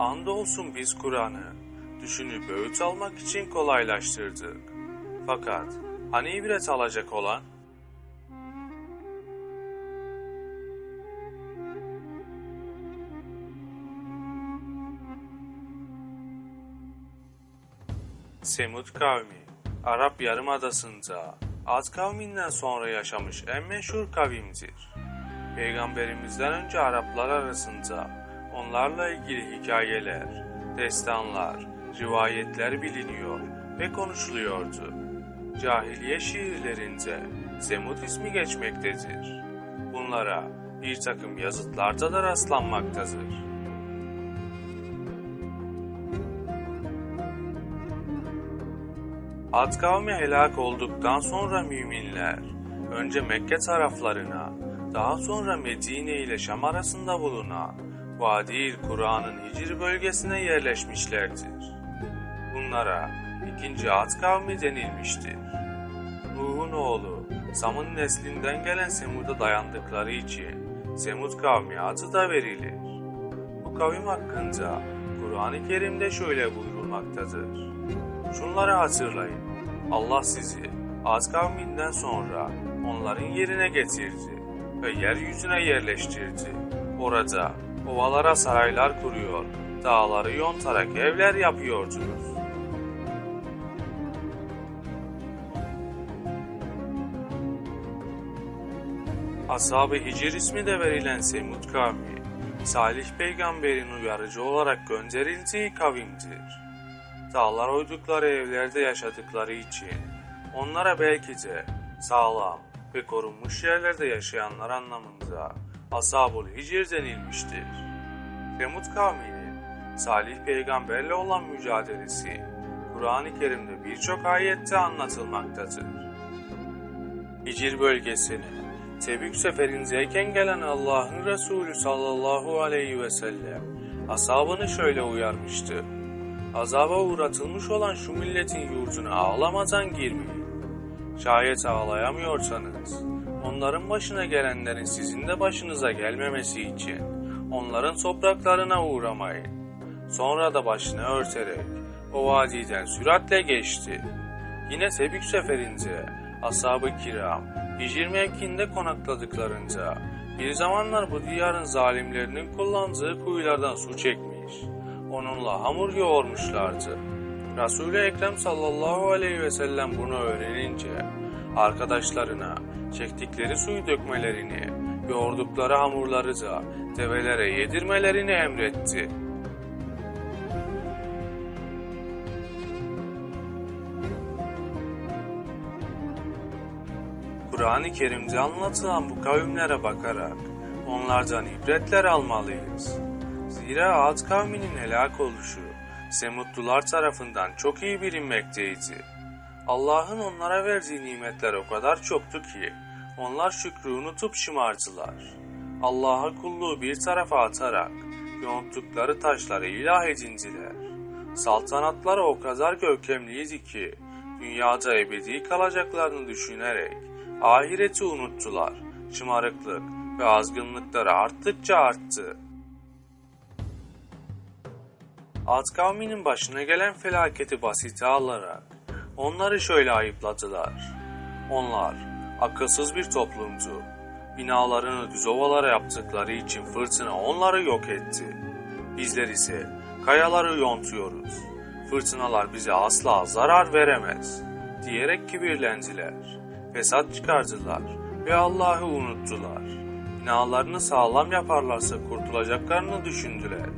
Andolsun biz Kur'an'ı düşünüp öğüt almak için kolaylaştırdık. Fakat hani ibret alacak olan? Semud kavmi, Arap Yarımadası'nda Ad kavminden sonra yaşamış en meşhur kavimdir. Peygamberimizden önce Araplar arasında onlarla ilgili hikayeler, destanlar, rivayetler biliniyor ve konuşuluyordu. Cahiliye şiirlerinde Semud ismi geçmektedir. Bunlara bir takım yazıtlarda da rastlanmaktadır. Ad kavmi helak olduktan sonra müminler önce Mekke taraflarına daha sonra Medine ile Şam arasında bulunan Vadi-i Kur'an'ın Hicr bölgesine yerleşmişlerdir. Bunlara ikinci Ad kavmi denilmiştir. Nuh'un oğlu Sam'ın neslinden gelen Semud'a dayandıkları için Semud kavmi adı da verilir. Bu kavim hakkında Kur'an-ı Kerim'de şöyle buyurulmaktadır. Şunları hatırlayın. Allah sizi Az kavminden sonra onların yerine getirdi ve yeryüzüne yerleştirdi. Orada ovalara saraylar kuruyor, dağları yontarak evler yapıyordunuz. Ashab-ı Hicr ismi de verilen Semud kavmi, Salih peygamberin uyarıcı olarak gönderildiği kavimdir. Dağlar oydukları evlerde yaşadıkları için onlara belki de sağlam ve korunmuş yerlerde yaşayanlar anlamında Ashab-ül Hicr denilmiştir. Semud kavminin Salih peygamberle olan mücadelesi Kur'an-ı Kerim'de birçok ayette anlatılmaktadır. Hicr bölgesine Tebük seferindeyken gelen Allah'ın Resulü sallallahu aleyhi ve sellem ashabını şöyle uyarmıştı. Azaba uğratılmış olan şu milletin yurduna ağlamadan girmeyin. Şayet ağlayamıyorsanız, onların başına gelenlerin sizin de başınıza gelmemesi için onların topraklarına uğramayın. Sonra da başını örterek o vadiden süratle geçti. Yine Tebük seferinde ashab-ı kiram Hicr mevkinde konakladıklarında bir zamanlar bu diyarın zalimlerinin kullandığı kuyulardan su çekmiş onunla hamur yoğurmuşlardı. Resul-i Ekrem sallallahu aleyhi ve sellem bunu öğrenince arkadaşlarına çektikleri suyu dökmelerini, yoğurdukları hamurları da develere yedirmelerini emretti. Kur'an-ı Kerim'de anlatılan bu kavimlere bakarak onlardan ibretler almalıyız. Zira Ad kavminin helak oluşu Semutlular tarafından çok iyi bilinmekteydi. Allah'ın onlara verdiği nimetler o kadar çoktu ki onlar şükrü unutup şımardılar. Allah'a kulluğu bir tarafa atarak yonttukları taşları ilah edindiler. Saltanatları o kadar görkemliydi ki dünyada ebedi kalacaklarını düşünerek ahireti unuttular. Şımarıklık ve azgınlıkları arttıkça arttı. Ad kavminin başına gelen felaketi basite alarak onları şöyle ayıpladılar. Onlar akılsız bir toplumdu. Binalarını düz ovalara yaptıkları için fırtına onları yok etti. Bizler ise kayaları yontuyoruz. Fırtınalar bize asla zarar veremez diyerek kibirlendiler. Fesat çıkardılar ve Allah'ı unuttular. Binalarını sağlam yaparlarsa kurtulacaklarını düşündüler.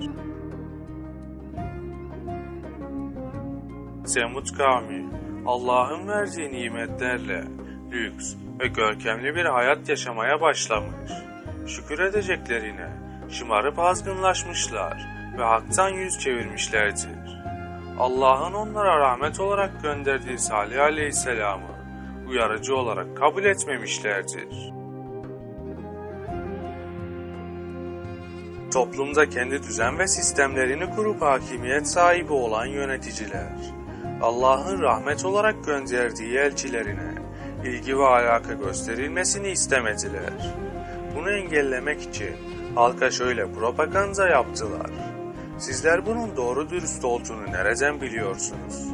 Semud kavmi Allah'ın verdiği nimetlerle lüks ve görkemli bir hayat yaşamaya başlamış. Şükür edeceklerine şımarıp azgınlaşmışlar ve haktan yüz çevirmişlerdir. Allah'ın onlara rahmet olarak gönderdiği Salih Aleyhisselam'ı uyarıcı olarak kabul etmemişlerdir. Toplumda kendi düzen ve sistemlerini kurup hakimiyet sahibi olan yöneticiler, Allah'ın rahmet olarak gönderdiği elçilerine ilgi ve alaka gösterilmesini istemediler. Bunu engellemek için halka şöyle propaganda yaptılar. Sizler bunun doğru dürüst olduğunu nereden biliyorsunuz?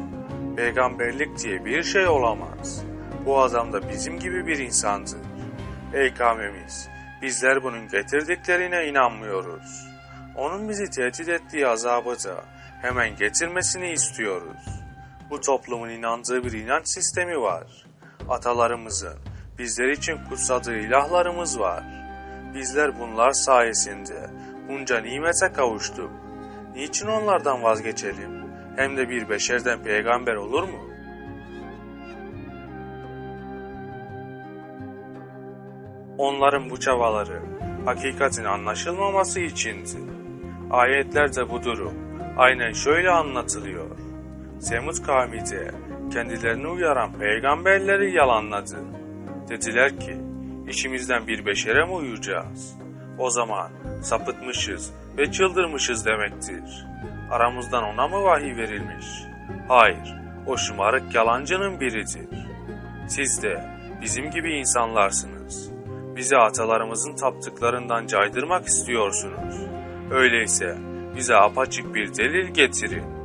Peygamberlik diye bir şey olamaz. Bu adam da bizim gibi bir insandır. Ey kavmimiz, bizler bunun getirdiklerine inanmıyoruz. Onun bizi tehdit ettiği azabı da hemen getirmesini istiyoruz. Bu toplumun inandığı bir inanç sistemi var. Atalarımızın bizler için kutsadığı ilahlarımız var. Bizler bunlar sayesinde bunca nimete kavuştuk. Niçin onlardan vazgeçelim? Hem de bir beşerden peygamber olur mu? Onların bu çabaları hakikatin anlaşılmaması içindi. Ayetlerde bu durum aynen şöyle anlatılıyor. Semud kavmi de kendilerini uyaran peygamberleri yalanladı. Dediler ki, işimizden bir beşere mi uyuyacağız? O zaman sapıtmışız ve çıldırmışız demektir. Aramızdan ona mı vahiy verilmiş? Hayır, o şımarık yalancının biridir. Siz de bizim gibi insanlarsınız. Bizi atalarımızın taptıklarından caydırmak istiyorsunuz. Öyleyse bize apaçık bir delil getirin.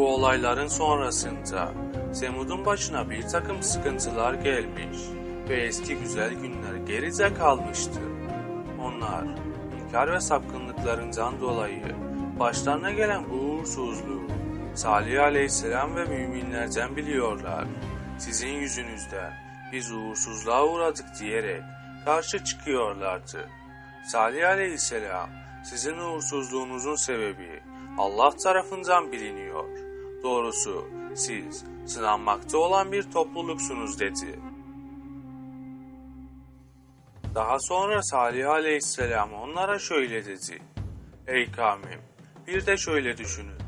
Bu olayların sonrasında Semud'un başına bir takım sıkıntılar gelmiş ve eski güzel günler geride kalmıştı. Onlar inkar ve sapkınlıklarından dolayı başlarına gelen bu uğursuzluğu Salih Aleyhisselam ve müminlerden biliyorlar. Sizin yüzünüzden biz uğursuzluğa uğradık diyerek karşı çıkıyorlardı. Salih Aleyhisselam sizin uğursuzluğunuzun sebebi Allah tarafından biliniyor. Doğrusu siz sınanmakta olan bir topluluksunuz dedi. Daha sonra Salih Aleyhisselam onlara şöyle dedi. Ey kavmim bir de şöyle düşünün.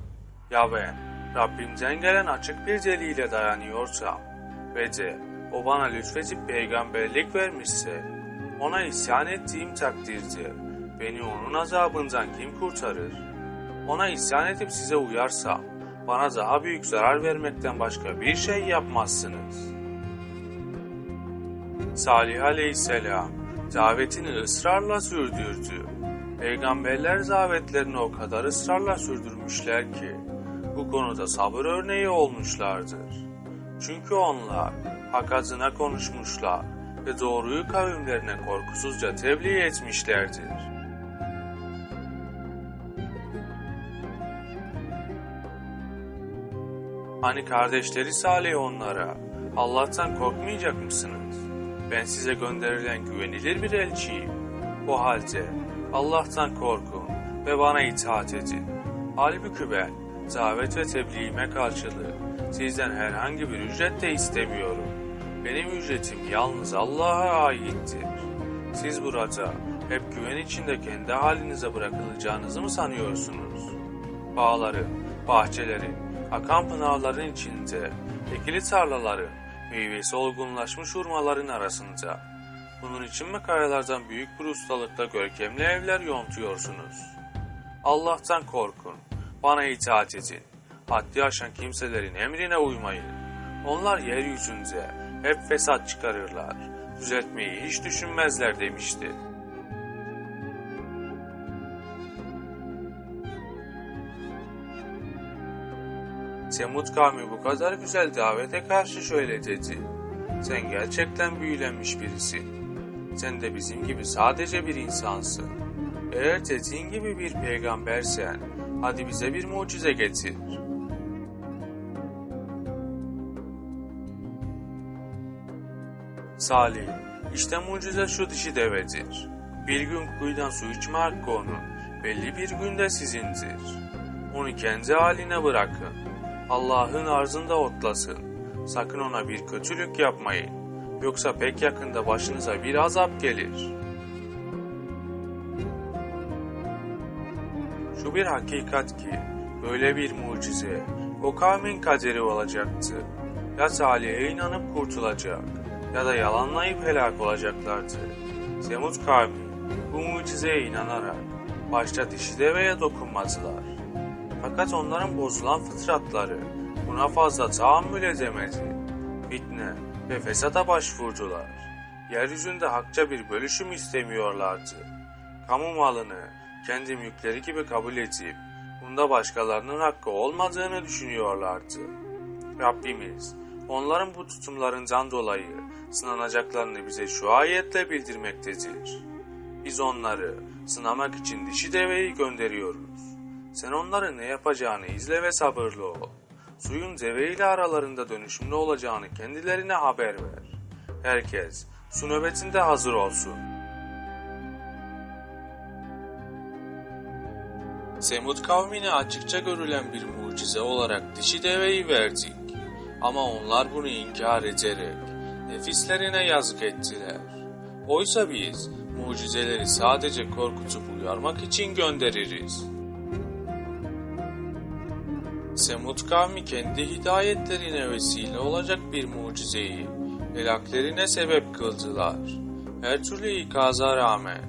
Ya ben Rabbimden gelen açık bir deliyle dayanıyorsam ve de o bana lütfedip peygamberlik vermişse ona isyan ettiğim takdirde beni onun azabından kim kurtarır? Ona isyan edip size uyarsam bana daha büyük zarar vermekten başka bir şey yapmazsınız. Salih Aleyhisselam davetini ısrarla sürdürdü. Peygamberler davetlerini o kadar ısrarla sürdürmüşler ki bu konuda sabır örneği olmuşlardır. Çünkü onlar hak adına konuşmuşlar ve doğruyu kavimlerine korkusuzca tebliğ etmişlerdir. Hani kardeşleri Salih onlara, Allah'tan korkmayacak mısınız? Ben size gönderilen güvenilir bir elçiyim. O halde Allah'tan korkun ve bana itaat edin. Halbuki ben davet ve tebliğime karşılığı sizden herhangi bir ücret de istemiyorum. Benim ücretim yalnız Allah'a aittir. Siz burada hep güven içinde kendi halinize bırakılacağınızı mı sanıyorsunuz? Bağların, bahçelerin, akan pınarların içinde, ekili tarlaların, meyvesi olgunlaşmış hurmaların arasında. Bunun için mi kayalardan büyük bir ustalıkla görkemli evler yontuyorsunuz? Allah'tan korkun, bana itaat edin. Haddi aşan kimselerin emrine uymayın. Onlar yeryüzünde hep fesat çıkarırlar. Düzeltmeyi hiç düşünmezler demişti. Semud kavmi bu kadar güzel davete karşı şöyle dedi. Sen gerçekten büyülenmiş birisin. Sen de bizim gibi sadece bir insansın. Eğer dediğin gibi bir peygambersen, hadi bize bir mucize getir. Salih, işte mucize şu dişi devedir. Bir gün kuyudan su içme hakkı onun, belli bir günde sizindir. Onu kendi haline bırakın. Allah'ın arzında otlasın. Sakın ona bir kötülük yapmayın. Yoksa pek yakında başınıza bir azap gelir. Şu bir hakikat ki böyle bir mucize o kavmin kaderi olacaktı. Ya Salih'e inanıp kurtulacak ya da yalanlayıp helak olacaklardı. Semud kavmi bu mucizeye inanarak başta dişi deveye dokunmadılar. Fakat onların bozulan fıtratları buna fazla tahammül edemedi. Fitne ve fesata başvurdular. yeryüzünde hakça bir bölüşüm istemiyorlardı. Kamu malını kendi mülkleri gibi kabul edip bunda başkalarının hakkı olmadığını düşünüyorlardı. Rabbimiz onların bu tutumlarından dolayı sınanacaklarını bize şu ayetle bildirmektedir. Biz onları sınamak için dişi deveyi gönderiyoruz. Sen onların ne yapacağını izle ve sabırlı ol. Suyun deve ile aralarında dönüşümlü olacağını kendilerine haber ver. Herkes su nöbetinde hazır olsun. Semud kavmine açıkça görülen bir mucize olarak dişi deveyi verdik. Ama onlar bunu inkar ederek nefislerine yazık ettiler. Oysa biz mucizeleri sadece korkutup uyarmak için göndeririz. Semud kavmi kendi hidayetlerine vesile olacak bir mucizeyi helaklerine sebep kıldılar. Her türlü ikaza rağmen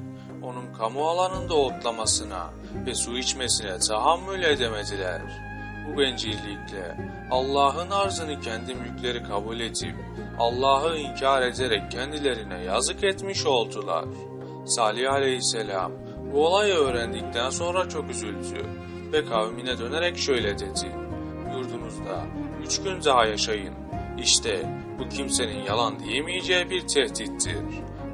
onun kamu alanında otlamasına ve su içmesine tahammül edemediler. Bu bencillikle Allah'ın arzını kendi mülkleri kabul edip Allah'ı inkar ederek kendilerine yazık etmiş oldular. Salih aleyhisselam bu olayı öğrendikten sonra çok üzüldü ve kavmine dönerek şöyle dedi. Yurdunuzda üç gün daha yaşayın. İşte bu kimsenin yalan diyemeyeceği bir tehdittir.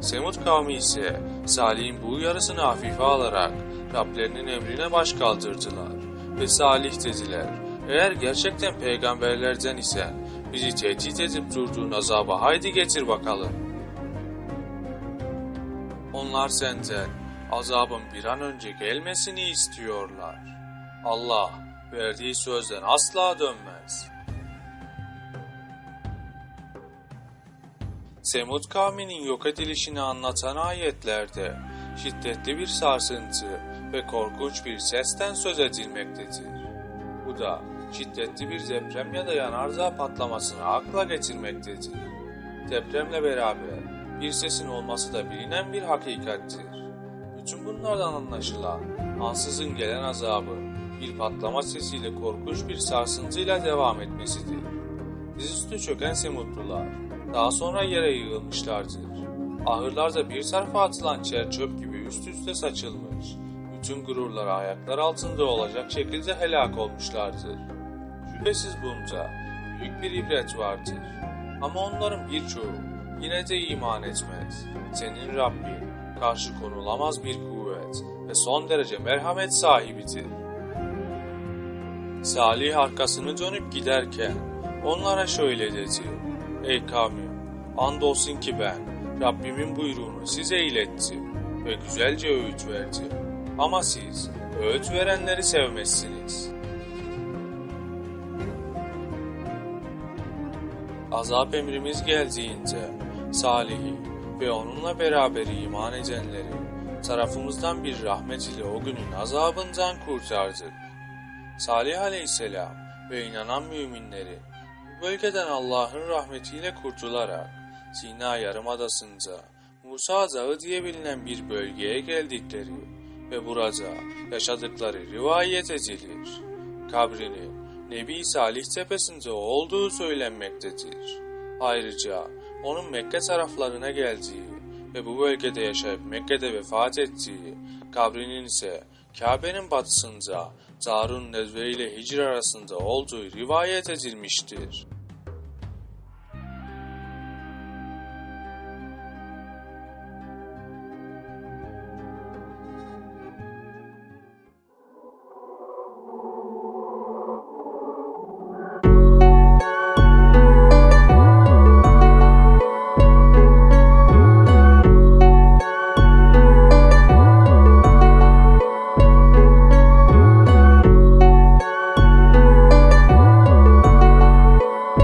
Semud kavmi ise Salih'in bu uyarısını hafife alarak Rablerinin emrine baş kaldırdılar. Ve Salih dediler, eğer gerçekten peygamberlerden isen bizi tehdit edip durduğun azaba haydi getir bakalım. Onlar senden azabın bir an önce gelmesini istiyorlar. Allah verdiği sözden asla dönmez. Semud kavminin yok edilişini anlatan ayetlerde şiddetli bir sarsıntı ve korkunç bir sesten söz edilmektedir. Bu da şiddetli bir deprem ya da yanardağ patlamasını akla getirmektedir. Depremle beraber bir sesin olması da bilinen bir hakikattir. Bütün bunlardan anlaşılan ansızın gelen azabın bir patlama sesiyle korkunç bir sarsıntıyla devam etmesidir. Dizüstü çöken Semutlular daha sonra yere yığılmışlardır. Ahırlarda bir tarafa atılan çer çöp gibi üst üste saçılmış. Bütün gururlar ayaklar altında olacak şekilde helak olmuşlardır. Şüphesiz bunda büyük bir ibret vardır. Ama onların birçoğu yine de iman etmez. Senin Rabbin karşı konulamaz bir kuvvet ve son derece merhamet sahibidir. Salih arkasını dönüp giderken onlara şöyle dedi. Ey kavmim, andolsun ki ben Rabbimin buyruğunu size ilettim ve güzelce öğüt verdim. Ama siz öğüt verenleri sevmezsiniz. Azap emrimiz geldiğinde Salih'i ve onunla beraber iman edenleri tarafımızdan bir rahmet ile o günün azabından kurtardık. Salih aleyhisselam ve inanan müminleri bu bölgeden Allah'ın rahmetiyle kurtularak Sina Yarımadası'nda Musa Dağı diye bilinen bir bölgeye geldikleri ve burada yaşadıkları rivayet edilir. Kabrinin Nebi Salih tepesinde olduğu söylenmektedir. Ayrıca onun Mekke taraflarına geldiği ve bu bölgede yaşayıp Mekke'de vefat ettiği, kabrinin ise Kabe'nin batısında Darun Nedve ile Hicr arasında olduğu rivayet edilmiştir.